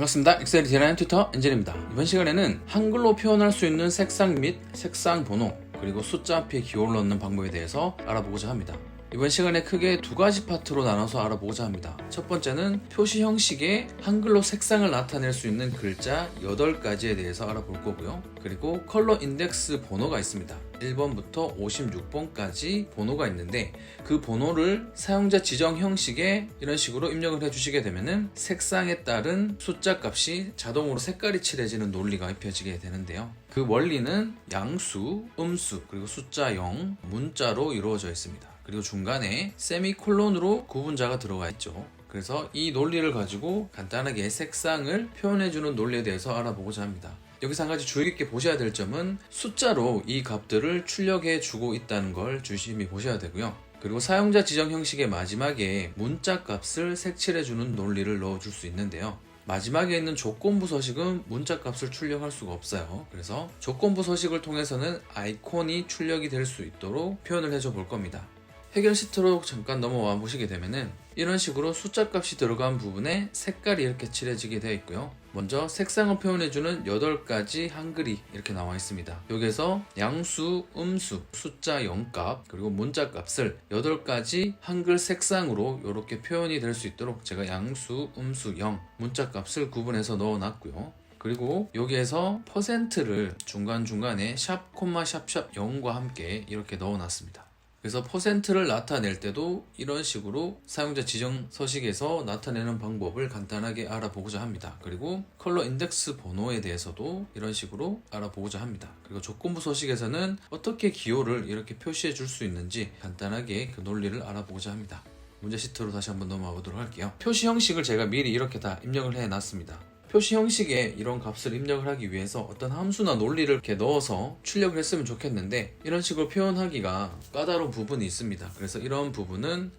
반갑습니다. 엑셀 디자인 튜터 엔젤입니다. 이번 시간에는 한글로 표현할 수 있는 색상 및 색상 번호 그리고 숫자 앞에 기호를 넣는 방법에 대해서 알아보고자 합니다. 이번 시간에 크게 두 가지 파트로 나눠서 알아보고자 합니다. 첫 번째는 표시 형식의 한글로 색상을 나타낼 수 있는 글자 8가지에 대해서 알아볼 거고요. 그리고 컬러 인덱스 번호가 있습니다. 1번부터 56번까지 번호가 있는데 그 번호를 사용자 지정 형식에 이런 식으로 입력을 해주시게 되면은 색상에 따른 숫자 값이 자동으로 색깔이 칠해지는 논리가 입혀지게 되는데요. 그 원리는 양수, 음수, 그리고 숫자 0, 문자로 이루어져 있습니다. 그리고 중간에 세미콜론으로 구분자가 들어가 있죠. 그래서 이 논리를 가지고 간단하게 색상을 표현해주는 논리에 대해서 알아보고자 합니다. 여기서 한 가지 주의 깊게 보셔야 될 점은 숫자로 이 값들을 출력해 주고 있다는 걸 주심히 보셔야 되고요. 그리고 사용자 지정 형식의 마지막에 문자 값을 색칠해 주는 논리를 넣어 줄 수 있는데요. 마지막에 있는 조건부 서식은 문자 값을 출력할 수가 없어요. 그래서 조건부 서식을 통해서는 아이콘이 출력이 될 수 있도록 표현을 해줘 볼 겁니다. 해결 시트로 잠깐 넘어와 보시게 되면은 이런 식으로 숫자 값이 들어간 부분에 색깔이 이렇게 칠해지게 되어 있고요. 먼저 색상을 표현해주는 8가지 한글이 이렇게 나와 있습니다. 여기에서 양수, 음수, 숫자 0값, 그리고 문자 값을 8가지 한글 색상으로 이렇게 표현이 될 수 있도록 제가 양수, 음수 0, 문자 값을 구분해서 넣어 놨고요. 그리고 여기에서 퍼센트를 중간중간에 샵, 콤마, 샵 샵 0과 함께 이렇게 넣어 놨습니다. 그래서 퍼센트를 나타낼 때도 이런 식으로 사용자 지정 서식에서 나타내는 방법을 간단하게 알아보고자 합니다. 그리고 컬러 인덱스 번호에 대해서도 이런 식으로 알아보고자 합니다. 그리고 조건부 서식에서는 어떻게 기호를 이렇게 표시해 줄 수 있는지 간단하게 그 논리를 알아보고자 합니다. 문제 시트로 다시 한번 넘어가 보도록 할게요. 표시 형식을 제가 미리 이렇게 다 입력을 해 놨습니다. 표시 형식에 이런 값을 입력을 하기 위해서 어떤 함수나 논리를 이렇게 넣어서 출력을 했으면 좋겠는데 이런 식으로 표현하기가 까다로운 부분이 있습니다. 그래서 이런 부분은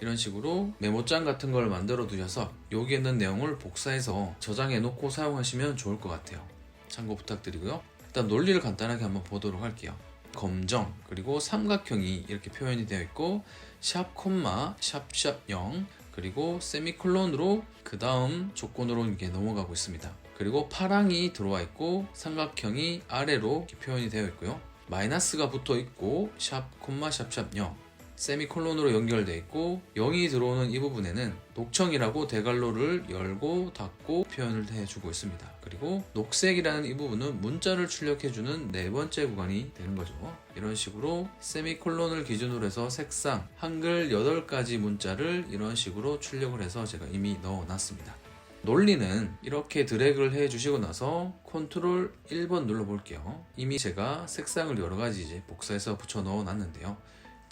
이런 식으로 메모장 같은 걸 만들어 두셔서 여기 있는 내용을 복사해서 저장해 놓고 사용하시면 좋을 것 같아요. 참고 부탁드리고요. 일단 논리를 간단하게 한번 보도록 할게요. 검정 그리고 삼각형이 이렇게 표현이 되어 있고 샵 콤마 샵 샵 0 그리고 세미콜론으로 그 다음 조건으로 이게 넘어가고 있습니다. 그리고 파랑이 들어와 있고 삼각형이 아래로 표현이 되어 있고요. 마이너스가 붙어 있고 샵 콤마 샵샵 0 세미콜론으로 연결되어 있고 0이 들어오는 이 부분에는 녹청이라고 대괄호를 열고 닫고 표현을 해주고 있습니다. 그리고 녹색이라는 이 부분은 문자를 출력해주는 네 번째 구간이 되는 거죠. 이런 식으로 세미콜론을 기준으로 해서 색상 한글 8가지 문자를 이런 식으로 출력을 해서 제가 이미 넣어놨습니다. 논리는 이렇게 드래그를 해 주시고 나서 컨트롤 1번 눌러 볼게요. 이미 제가 색상을 여러 가지 이제 복사해서 붙여 넣어 놨는데요.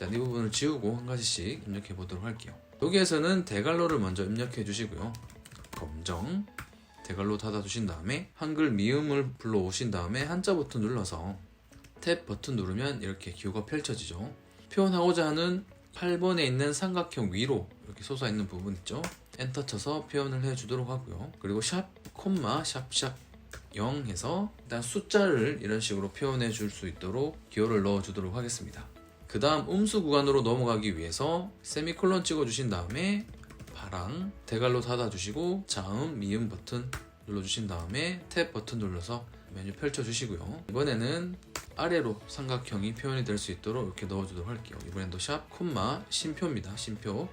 일단 이 부분을 지우고 한 가지씩 입력해 보도록 할게요. 여기에서는 대괄호를 먼저 입력해 주시고요. 검정 대괄호 닫아 두신 다음에 한글 미음을 불러 오신 다음에 한자 버튼 눌러서 탭 버튼 누르면 이렇게 기호가 펼쳐지죠. 표현하고자 하는 8번에 있는 삼각형 위로 이렇게 솟아 있는 부분 있죠. 엔터 쳐서 표현을 해 주도록 하고요. 그리고 샵, 콤마, 샵샵 0 해서 일단 숫자를 이런 식으로 표현해 줄 수 있도록 기호를 넣어 주도록 하겠습니다. 그 다음 음수 구간으로 넘어가기 위해서 세미콜론 찍어 주신 다음에 파랑 대괄호 닫아 주시고 자음 미음 버튼 눌러 주신 다음에 탭 버튼 눌러서 메뉴 펼쳐 주시고요. 이번에는 아래로 삼각형이 표현이 될 수 있도록 이렇게 넣어 주도록 할게요. 이번엔도 샵 콤마 심표입니다. 심표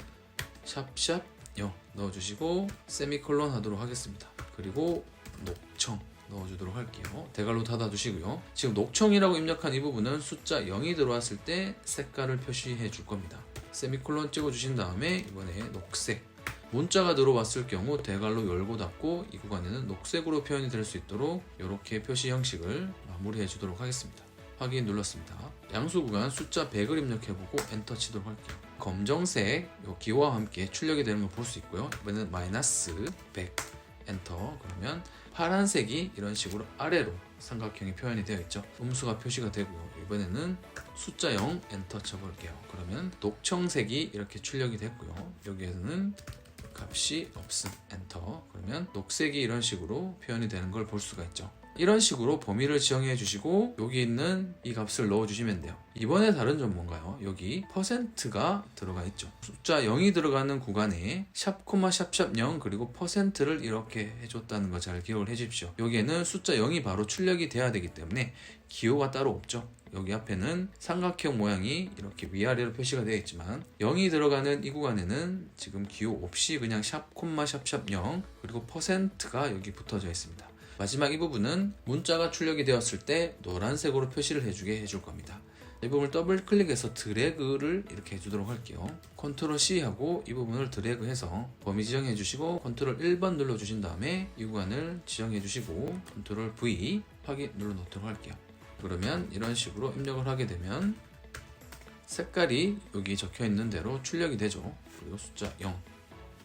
샵샵 0 넣어 주시고 세미콜론 하도록 하겠습니다. 그리고 녹청 넣어주도록 할게요. 대괄호 닫아 주시고요. 지금 녹청이라고 입력한 이 부분은 숫자 0이 들어왔을 때 색깔을 표시해 줄 겁니다. 세미콜론 찍어 주신 다음에 이번에 녹색 문자가 들어왔을 경우 대괄호 열고 닫고 이 구간에는 녹색으로 표현이 될 수 있도록 이렇게 표시 형식을 마무리해 주도록 하겠습니다. 확인 눌렀습니다. 양수 구간 숫자 100을 입력해보고 엔터 치도록 할게요. 검정색 요 기호와 함께 출력이 되는 걸 볼 수 있고요. 이번에는 마이너스 100 엔터 그러면 파란색이 이런 식으로 아래로 삼각형이 표현이 되어 있죠. 음수가 표시가 되고요. 이번에는 숫자 0 엔터 쳐볼게요. 그러면 녹청색이 이렇게 출력이 됐고요. 여기에서는 값이 없음 엔터 그러면 녹색이 이런 식으로 표현이 되는 걸 볼 수가 있죠. 이런 식으로 범위를 지정해 주시고 여기 있는 이 값을 넣어 주시면 돼요. 이번에 다른 점 뭔가요? 여기 퍼센트가 들어가 있죠. 숫자 0이 들어가는 구간에 샵 코마 샵샵 0 그리고 퍼센트를 이렇게 해줬다는 거 잘 기억을 해 주십시오. 여기에는 숫자 0이 바로 출력이 돼야 되기 때문에 기호가 따로 없죠. 여기 앞에는 삼각형 모양이 이렇게 위아래로 표시가 되어 있지만 0이 들어가는 이 구간에는 지금 기호 없이 그냥 샵 콤마 샵샵 0 그리고 퍼센트가 여기 붙어져 있습니다. 마지막 이 부분은 문자가 출력이 되었을 때 노란색으로 표시를 해주게 해줄 겁니다. 이 부분을 더블 클릭해서 드래그를 이렇게 해주도록 할게요. 컨트롤 C 하고 이 부분을 드래그해서 범위 지정해 주시고 컨트롤 1번 눌러 주신 다음에 이 구간을 지정해 주시고 컨트롤 V 확인 눌러 놓도록 할게요. 그러면 이런 식으로 입력을 하게 되면 색깔이 여기 적혀 있는 대로 출력이 되죠. 그리고 숫자 0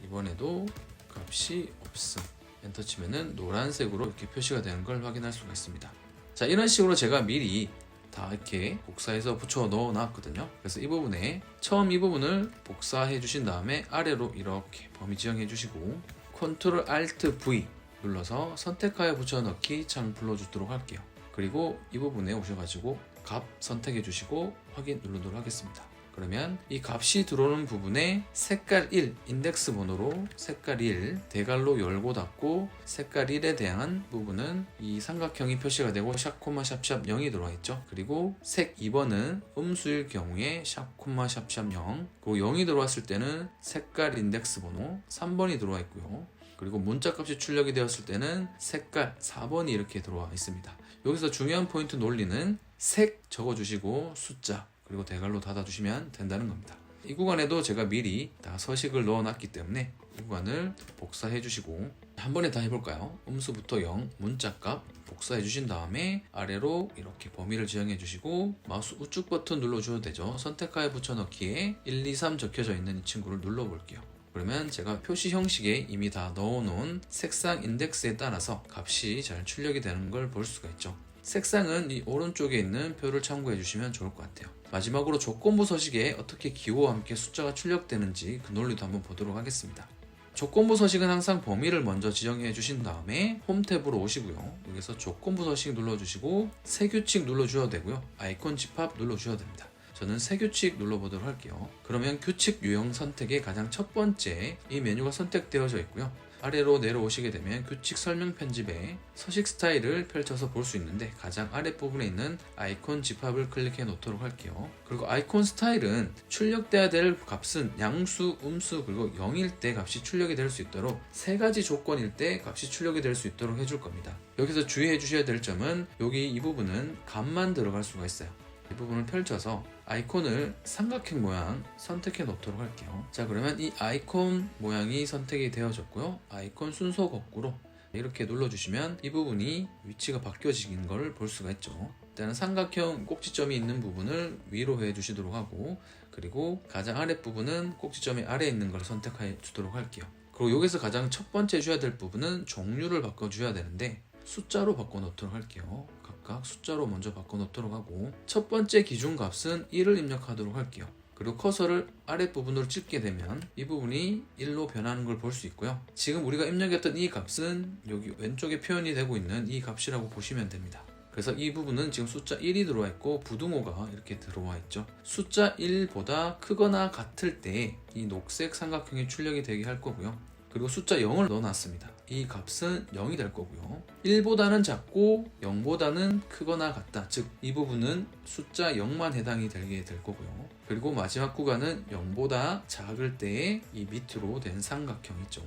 이번에도 값이 없음 엔터 치면은 노란색으로 이렇게 표시가 되는 걸 확인할 수가 있습니다. 자 이런 식으로 제가 미리 다 이렇게 복사해서 붙여 넣어 놨거든요. 그래서 이 부분에 처음 이 부분을 복사해 주신 다음에 아래로 이렇게 범위 지정해 주시고 컨트롤 알트 V 눌러서 선택하여 붙여 넣기 창 불러 주도록 할게요. 그리고 이 부분에 오셔가지고 값 선택해 주시고 확인 누르도록 하겠습니다. 그러면 이 값이 들어오는 부분에 색깔 1 인덱스 번호로 색깔 1 대괄호 열고 닫고 색깔 1에 대한 부분은 이 삼각형이 표시가 되고 샵코마 샵샵 0이 들어와 있죠. 그리고 색 2번은 음수일 경우에 샵코마 샵샵 0 그리고 0이 들어왔을 때는 색깔 인덱스 번호 3번이 들어와 있고요. 그리고 문자 값이 출력이 되었을 때는 색깔 4번이 이렇게 들어와 있습니다. 여기서 중요한 포인트 논리는 색 적어주시고 숫자 그리고 대괄호 닫아주시면 된다는 겁니다. 이 구간에도 제가 미리 다 서식을 넣어놨기 때문에 이 구간을 복사해 주시고 한 번에 다 해볼까요? 음수부터 0, 문자값 복사해 주신 다음에 아래로 이렇게 범위를 지정해 주시고 마우스 우측 버튼 눌러주셔도 되죠. 선택하여 붙여넣기에 1, 2, 3 적혀져 있는 이 친구를 눌러볼게요. 그러면 제가 표시 형식에 이미 다 넣어놓은 색상 인덱스에 따라서 값이 잘 출력이 되는 걸 볼 수가 있죠. 색상은 이 오른쪽에 있는 표를 참고해 주시면 좋을 것 같아요. 마지막으로 조건부 서식에 어떻게 기호와 함께 숫자가 출력되는지 그 논리도 한번 보도록 하겠습니다. 조건부 서식은 항상 범위를 먼저 지정해 주신 다음에 홈 탭으로 오시고요. 여기서 조건부 서식 눌러주시고 새 규칙 눌러주셔도 되고요. 아이콘 집합 눌러주셔도 됩니다. 저는 새 규칙 눌러보도록 할게요. 그러면 규칙 유형 선택의 가장 첫 번째 이 메뉴가 선택되어져 있고요. 아래로 내려오시게 되면 규칙 설명 편집에 서식 스타일을 펼쳐서 볼 수 있는데 가장 아랫부분에 있는 아이콘 집합을 클릭해 놓도록 할게요. 그리고 아이콘 스타일은 출력돼야 될 값은 양수, 음수, 그리고 0일 때 값이 출력이 될 수 있도록 세 가지 조건일 때 값이 출력이 될 수 있도록 해줄 겁니다. 여기서 주의해 주셔야 될 점은 여기 이 부분은 값만 들어갈 수가 있어요. 이 부분을 펼쳐서 아이콘을 삼각형 모양 선택해 놓도록 할게요. 자, 그러면 이 아이콘 모양이 선택이 되어졌고요. 아이콘 순서 거꾸로 이렇게 눌러주시면 이 부분이 위치가 바뀌어진 걸볼 수가 있죠. 일단은 삼각형 꼭지점이 있는 부분을 위로 해 주시도록 하고 그리고 가장 아랫 부분은 꼭지점이 아래에 있는 걸 선택해 주도록 할게요. 그리고 여기서 가장 첫 번째 줘야 될 부분은 종류를 바꿔 줘야 되는데 숫자로 바꿔 놓도록 할게요. 각각 숫자로 먼저 바꿔 놓도록 하고 첫 번째 기준 값은 1을 입력하도록 할게요. 그리고 커서를 아랫부분으로 찍게 되면 이 부분이 1로 변하는 걸 볼 수 있고요. 지금 우리가 입력했던 이 값은 여기 왼쪽에 표현이 되고 있는 이 값이라고 보시면 됩니다. 그래서 이 부분은 지금 숫자 1이 들어와 있고 부등호가 이렇게 들어와 있죠. 숫자 1보다 크거나 같을 때 이 녹색 삼각형이 출력이 되게 할 거고요. 그리고 숫자 0을 넣어놨습니다. 이 값은 0이 될 거고요. 1보다는 작고 0보다는 크거나 같다. 즉, 이 부분은 숫자 0만 해당이 되게 될 거고요. 그리고 마지막 구간은 0보다 작을 때의 이 밑으로 된 삼각형 있죠.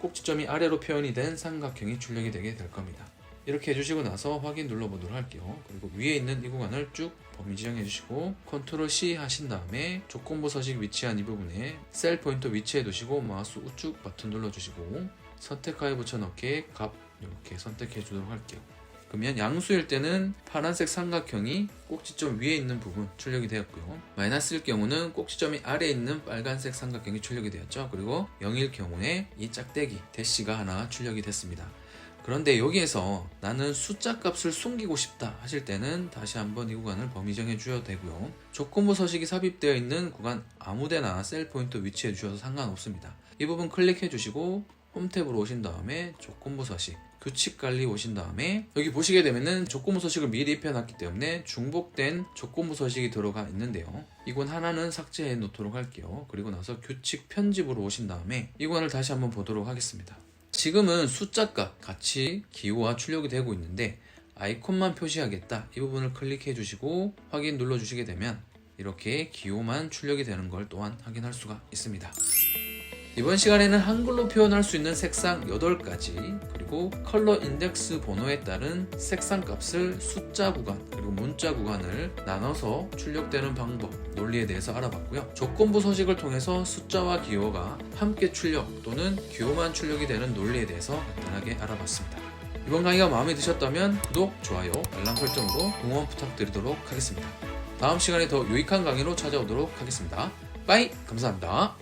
꼭지점이 아래로 표현이 된 삼각형이 출력이 되게 될 겁니다. 이렇게 해주시고 나서 확인 눌러보도록 할게요. 그리고 위에 있는 이 구간을 쭉 범위 지정해 주시고 컨트롤 C 하신 다음에 조건부 서식 위치한 이 부분에 셀 포인터 위치해 두시고 마우스 우측 버튼 눌러주시고 선택하여 붙여넣기에 값 이렇게 선택해 주도록 할게요. 그러면 양수일 때는 파란색 삼각형이 꼭지점 위에 있는 부분 출력이 되었고요. 마이너스일 경우는 꼭지점이 아래에 있는 빨간색 삼각형이 출력이 되었죠. 그리고 0일 경우에 이 짝대기 대시가 하나 출력이 됐습니다. 그런데 여기에서 나는 숫자 값을 숨기고 싶다 하실 때는 다시 한번 이 구간을 범위 정해 주셔도 되고요. 조건부 서식이 삽입되어 있는 구간 아무데나 셀 포인트 위치해 주셔도 상관없습니다. 이 부분 클릭해 주시고 홈 탭으로 오신 다음에 조건부 서식 규칙 관리 오신 다음에 여기 보시게 되면은 조건부 서식을 미리 입혀놨기 때문에 중복된 조건부 서식이 들어가 있는데요. 이건 하나는 삭제해 놓도록 할게요. 그리고 나서 규칙 편집으로 오신 다음에 이관을 다시 한번 보도록 하겠습니다. 지금은 숫자값 같이 기호와 출력이 되고 있는데 아이콘만 표시하겠다 이 부분을 클릭해 주시고 확인 눌러 주시게 되면 이렇게 기호만 출력이 되는 걸 또한 확인할 수가 있습니다. 이번 시간에는 한글로 표현할 수 있는 색상 8가지 그리고 컬러 인덱스 번호에 따른 색상 값을 숫자 구간 그리고 문자 구간을 나눠서 출력되는 방법 논리에 대해서 알아봤고요. 조건부 서식을 통해서 숫자와 기호가 함께 출력 또는 기호만 출력이 되는 논리에 대해서 간단하게 알아봤습니다. 이번 강의가 마음에 드셨다면 구독, 좋아요, 알람 설정으로 응원 부탁드리도록 하겠습니다. 다음 시간에 더 유익한 강의로 찾아오도록 하겠습니다. 빠이! 감사합니다